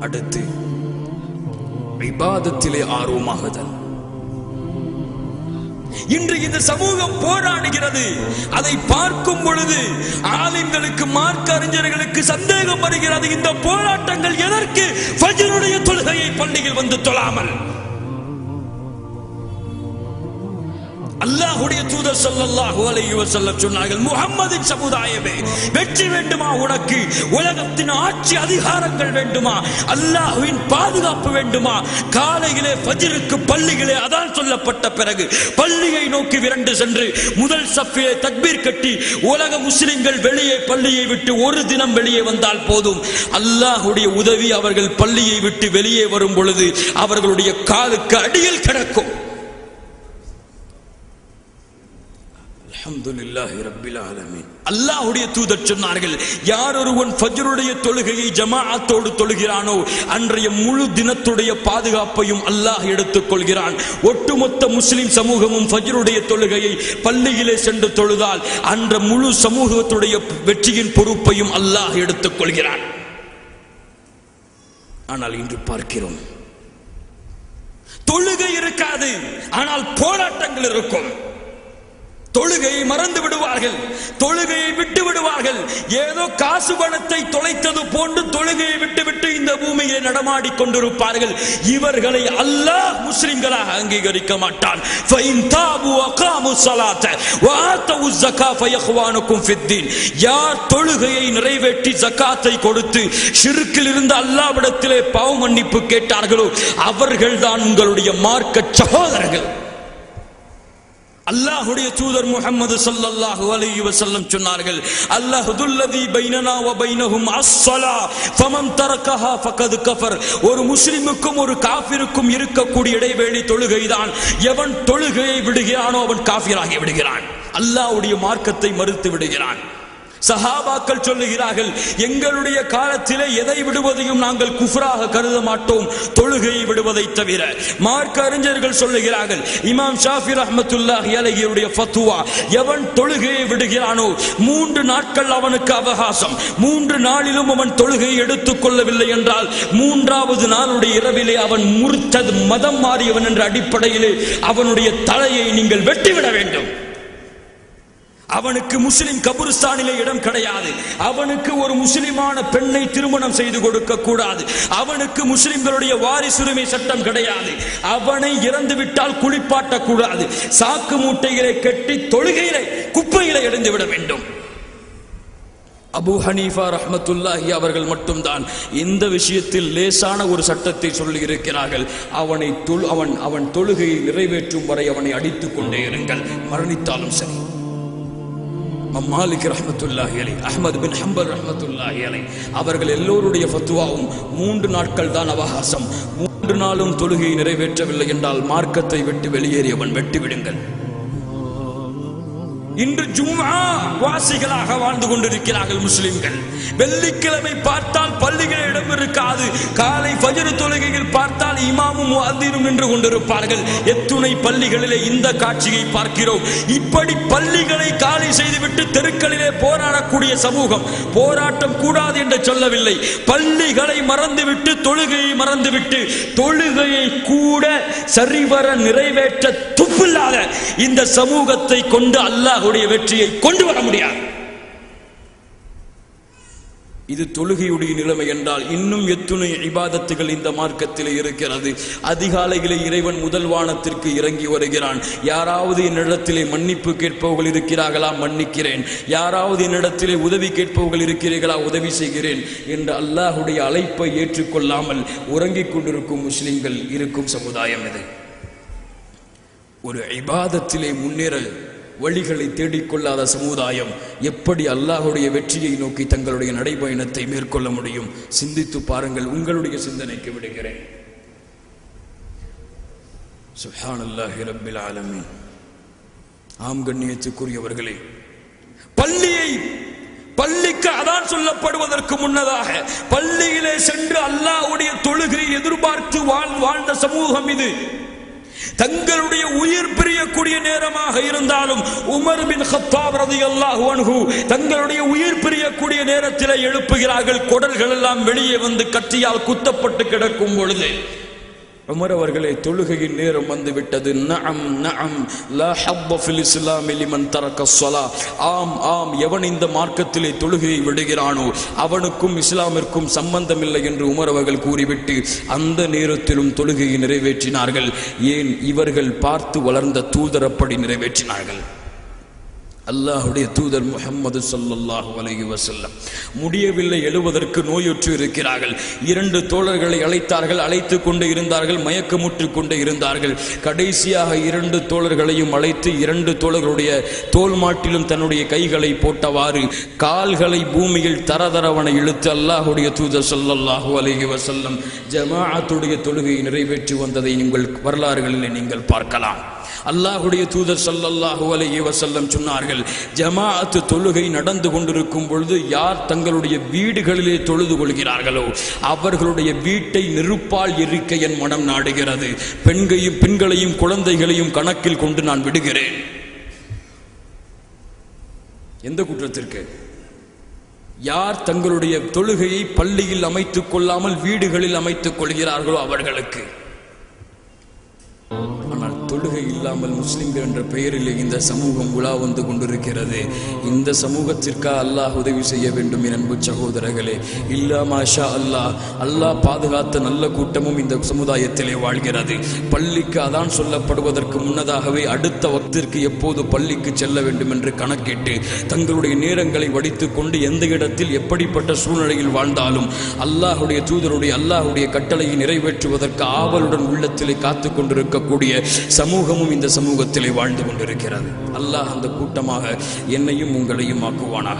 அடுத்து விவாதத்திலே ஆர்வமாகுதல். இன்று இந்த சமூகம் போராடுகிறது. அதை பார்க்கும் பொழுது ஆலிம்களுக்கு மார்க்க அறிஞர்களுக்கு சந்தேகம் வருகிறது. இந்த போராட்டங்கள் எதற்கு? ஃபஜ்ருடைய தொழுகையை பள்ளியில் வந்து தொழாமல். அல்லாஹுடைய தூதர் சல்லல்லாஹு அலைஹி வஸல்லம் சொன்னார்கள் முஹம்மதின் சமுதாயமே வெற்றி வேண்டுமா உனக்கு? உலகத்தின் ஆட்சி அதிகாரங்கள் வேண்டுமா? அல்லாஹ்வின் பாதுகாப்பு வேண்டுமா? காலையிலே ஃபஜ்ருக்கு பள்ளிகளே அதான் சொல்லப்பட்ட பிறகு பள்ளியை நோக்கி விரண்டு சென்று முதல் சஃபிலே தக்பீர் கட்டி உலக முஸ்லிம்கள் வெளியே பள்ளியை விட்டு ஒரு தினம் வெளியே வந்தால் போதும். அல்லாஹ்வுடைய உதவி அவர்கள் பள்ளியை விட்டு வெளியே வரும் பொழுது அவர்களுடைய காலுக்கு அடியில் கிடக்கும். அல்லாஹுடைய தூதர் சொன்னார்கள் யார் ஒருவன் ஃபஜ்ருடைய தொழுகையை ஜமாஅத்தோடு தொழுகிறானோ அன்றைய முழு தினத்துடைய பாதுகாப்பையும் அல்லாஹ் எடுத்துக் கொள்கிறான் ஒட்டுமொத்த முஸ்லிம் சமூகமும் ஃபஜ்ருடைய தொழுகையை பள்ளியிலே சென்று தொழுதால் அன்ற முழு சமூகத்துடைய வெற்றியின் பொறுப்பையும் அல்லாஹ் எடுத்துக் கொள்கிறான் ஆனால் இன்று பார்க்கிறோம் தொழுகை இருக்காது ஆனால் போராட்டங்கள் இருக்கும். தொழுகையை மறந்து விடுவார்கள். தொழுகையை விட்டு விடுவார்கள். ஏதோ காசு பணத்தை தொலைத்தது போன்று தொழுகையை விட்டுவிட்டு இந்த பூமியை நடமாடி கொண்டிருப்பார்கள். இவர்களை அல்லாஹ் முஸ்லிம்களாக அங்கீகரிக்க மாட்டான். யார் தொழுகையை நிறைவேற்றி ஜக்காத்தை கொடுத்து ஷிர்க்கில் இருந்து அல்லாவிடத்திலே பாவ மன்னிப்பு கேட்டார்களோ அவர்கள்தான் உங்களுடைய மார்க்க சகோதரர்கள். அல்லாஹுடைய தூதர் முஹம்மது ஸல்லல்லாஹு அலைஹி வஸல்லம் சொன்னார்கள் அல்லாஹுதுல்லதி பைனனா வ பைனஹும் அஸ்ஸலா ஃபமன் தரக்கஹா ஃபகத் கஃபர். ஒரு முஸ்லிமுக்கும் ஒரு காஃபிருக்கும் இருக்கக்கூடிய இடைவெளி தொழுகைதான். எவன் தொழுகையை விடுகிறானோ அவன் காஃபிராகி விடுகிறான். அல்லாஹ்வுடைய மார்க்கத்தை மறுத்து விடுகிறான். சஹாபாக்கள் சொல்லுகிறார்கள் எங்களுடைய காலத்திலே எதை விடுவதையும் நாங்கள் குஃப்ராக கருத மாட்டோம் தொழுகையை விடுவதை தவிர. மார்க்க அறிஞர்கள் சொல்லுகிறார்கள் இமாம் ஷாஃபி ரஹமத்துல்லாஹி அலைஹியுடைய ஃபத்துவா எவன் தொழுகையை விடுகிறானோ மூன்று நாட்கள் அவனுக்கு அவகாசம். மூன்று நாளிலும் அவன் தொழுகையை எடுத்துக் கொள்ளவில்லை என்றால் மூன்றாவது நாளுடைய இரவிலே அவன் முர்த்தது மதம் மாறியவன் என்ற அடிப்படையிலே அவனுடைய தலையை நீங்கள் வெட்டிவிட வேண்டும். அவனுக்கு முஸ்லிம் கபுரிஸ்தானிலே இடம் கிடையாது. அவனுக்கு ஒரு முஸ்லிமான பெண்ணை திருமணம் செய்து கொடுக்க கூடாது. அவனுக்கு முஸ்லிம்களுடைய வாரிசுரிமை சட்டம் கிடையாது. அவனை இறந்து விட்டால் குளிப்பாட்ட கூடாது. சாக்கு மூட்டைகளை கட்டி தொழுகையிலே குப்பையிலே எறிந்து விட வேண்டும். அபு ஹனீஃபா ரஹமத்துல்லாஹி அவர்கள் மட்டும்தான் இந்த விஷயத்தில் லேசான ஒரு சட்டத்தை சொல்லி இருக்கிறார்கள். அவனை தொழு அவன் அவன் தொழுகையை நிறைவேற்றும் வரை அவனை அடித்துக் கொண்டே இருங்கள். மரணித்தாலும் சரி. மாலிக் ரஹமத்துல்லாஹி அலை அஹமது பின் ஹம்பல் ரஹமத்துல்லாஹி அலை. அவர்கள் எல்லோருடைய ஃபத்துவாவும் மூன்று நாட்கள் தான் அவகாசம். மூன்று நாளும் தொழுகையை நிறைவேற்றவில்லை என்றால் மார்க்கத்தை விட்டு வெளியேறியவன் வெட்டிவிடுங்கள் இன்று ஜும்மா வாசிகளாக வாழ்ந்து கொண்டிருக்கிறார்கள் முஸ்லிம்கள். வெள்ளிக்கிழமை பார்த்தால் பள்ளிகள் இடம் இருக்காது. காலை பஜரு தொழுகையில் பார்த்தால் இமாமும் முஅத்தினும் நின்று கொண்டிருப்பார்கள். எத்துணை பள்ளிகளிலே இந்த காட்சியை பார்க்கிறோம். இப்படி பள்ளிகளை காலி செய்துவிட்டு தெருக்களிலே போராடக்கூடிய சமூகம் போராட்டம் கூடாது என்று சொல்லவில்லை. பள்ளிகளை மறந்துவிட்டு தொழுகையை மறந்துவிட்டு தொழுகையை கூட சரிவர நிறைவேற்ற துப்பில்லாத இந்த சமூகத்தை கொண்டு அல்லாஹுடைய வெற்றியை கொண்டு வர முடியாது. இது தொழுகையுடைய நிலைமை என்றால் இன்னும் எத்துணை இபாதத்துகள் இந்த மார்க்கத்தில் இருக்கிறது? அதிகாலையிலே இறைவன் முதல் வானத்திற்கு இறங்கி வருகிறான். யாராவது என்னிடத்திலே மன்னிப்பு கேட்பவர்கள் இருக்கிறார்களா? மன்னிக்கிறேன். யாராவது என்னிடத்திலே உதவி கேட்பவர்கள் இருக்கிறீர்களா? உதவி செய்கிறேன் என்று அல்லாஹுடைய அழைப்பை ஏற்றுக்கொள்ளாமல் உறங்கிக் கொண்டிருக்கும் முஸ்லிம்கள் இருக்கும் சமுதாயம் இது. ஒரு இபாதத்திலே முன்னேற வழிகளை தேடிக்கொள்ளாத சமுதாயம் எப்படி அல்லாஹுடைய வெற்றியை நோக்கி தங்களுடைய நடைபயணத்தை மேற்கொள்ள முடியும்? சிந்தித்து பாருங்கள் உங்களுடைய சிந்தனைக்கு விடுகிறேன். சுஹானல்லாஹி ரப்பில் ஆலமீன். ஆம் கண்ணியத்துக்குரியவர்களே பள்ளியை பள்ளிக்கு அதான் சொல்லப்படுவதற்கு முன்னதாக பள்ளியிலே சென்று அல்லாஹ்வுடைய தொழுகை எதிர்பார்த்து வாழ் வாழ்ந்த சமூகம் இது. தங்களுடைய உயிர் பிரியக்கூடிய நேரமாக இருந்தாலும் உமர் பின் ஹத்தாப் ரலியல்லாஹு அன்ஹு தங்களுடைய உயிர் பிரியக்கூடிய நேரத்தில் எழுப்புகிறார்கள் குடல்கள் எல்லாம் வெளியே வந்து கத்தியால் குத்தப்பட்டு கிடக்கும் பொழுது. உமர் அவர்களை தொழுகையின் நேரம் வந்து விட்டது நஅம் நஅம். லா ஹப்ப ஃபில் இஸ்லாமி லிமன் தரக்க ஸலா. ஆம் ஆம். எவன் இந்த மார்க்கத்திலே தொழுகையை விடுகிறானோ அவனுக்கும் இஸ்லாமிற்கும் சம்பந்தமில்லை என்று உமர் அவர்கள் கூறிவிட்டு அந்த நேரத்திலும் தொழுகையை நிறைவேற்றினார்கள். ஏன்? இவர்கள் பார்த்து வளர்ந்த தூதரப்படி நிறைவேற்றினார்கள். அல்லாஹுடைய தூதர் முஹம்மது சல்லாஹூ அலஹி வசல்லம் முடியவில்லை எழுவதற்கு நோயுற்று இருக்கிறார்கள். இரண்டு தோழர்களை அழைத்தார்கள் அழைத்து கொண்டு இருந்தார்கள் மயக்கமுற்று கொண்டு இருந்தார்கள். கடைசியாக இரண்டு தோழர்களையும் அழைத்து இரண்டு தோழர்களுடைய தோல் மாட்டிலும் தன்னுடைய கைகளை போட்டவாறு கால்களை பூமியில் தரதரவன இழுத்து அல்லாஹுடைய தூதர் ஸல்லல்லாஹு அலஹி வசல்லம் ஜமாஅத்துடைய தொழுகை நிறைவேற்றி வந்ததை நீங்கள் வரலாறுகளில் நீங்கள் பார்க்கலாம். அல்லாஹுடைய தூதர் ஸல்லல்லாஹு அலைஹி வசல்லம் சொன்னார்கள் ஜமாஅத்து தொழுகை நடந்து கொண்டிருக்கும் பொழுது யார் தங்களுடைய வீடுகளிலே தொழுது கொள்கிறார்களோ அவர்களுடைய வீட்டை நெருப்பால் எரிக்க என் மனம் நாடுகிறது. பெண்கையும் பெண்களையும் குழந்தைகளையும் கணக்கில் கொண்டு நான் விடுகிறேன். எந்த குற்றத்திற்கு? யார் தங்களுடைய தொழுகையை பள்ளியில் அமைத்துக் கொள்ளாமல் வீடுகளில் அமைத்துக் கொள்கிறார்களோ அவர்களுக்கு. ஆனால் இல்லாமல் முஸ்லிம்கள் என்ற பெயரில் இந்த சமூகம் உலா வந்து கொண்டிருக்கிறது. இந்த சமூகத்திற்கா அல்லாஹ் உதவி செய்ய வேண்டும் என் அன்பு சகோதரர்களே. இல்லா மாஷா அல்லாஹ் அல்லாஹ் பாதுகாத்த நல்ல கூட்டமும் இந்த சமுதாயத்திலே வாழ்கிறது. பள்ளிக்கு அதான் சொல்லப்படுவதற்கு முன்னதாகவே அடுத்த வக்திற்கு எப்போது பள்ளிக்கு செல்ல வேண்டும் என்று கணக்கிட்டு தங்களுடைய நேரங்களை வடித்துக் கொண்டு எந்த இடத்தில் எப்படிப்பட்ட சூழ்நிலையில் வாழ்ந்தாலும் அல்லாஹுடைய தூதருடைய அல்லாஹுடைய கட்டளையை நிறைவேற்றுவதற்கு ஆவலுடன் உள்ளத்திலே காத்து கொண்டிருக்கக்கூடிய சமூகம் சமூகமும் இந்த சமூகத்திலே வாழ்ந்து கொண்டிருக்கிறது. அல்லாஹ் அந்த கூட்டமாக என்னையும் உங்களையும் ஆக்குவானாக.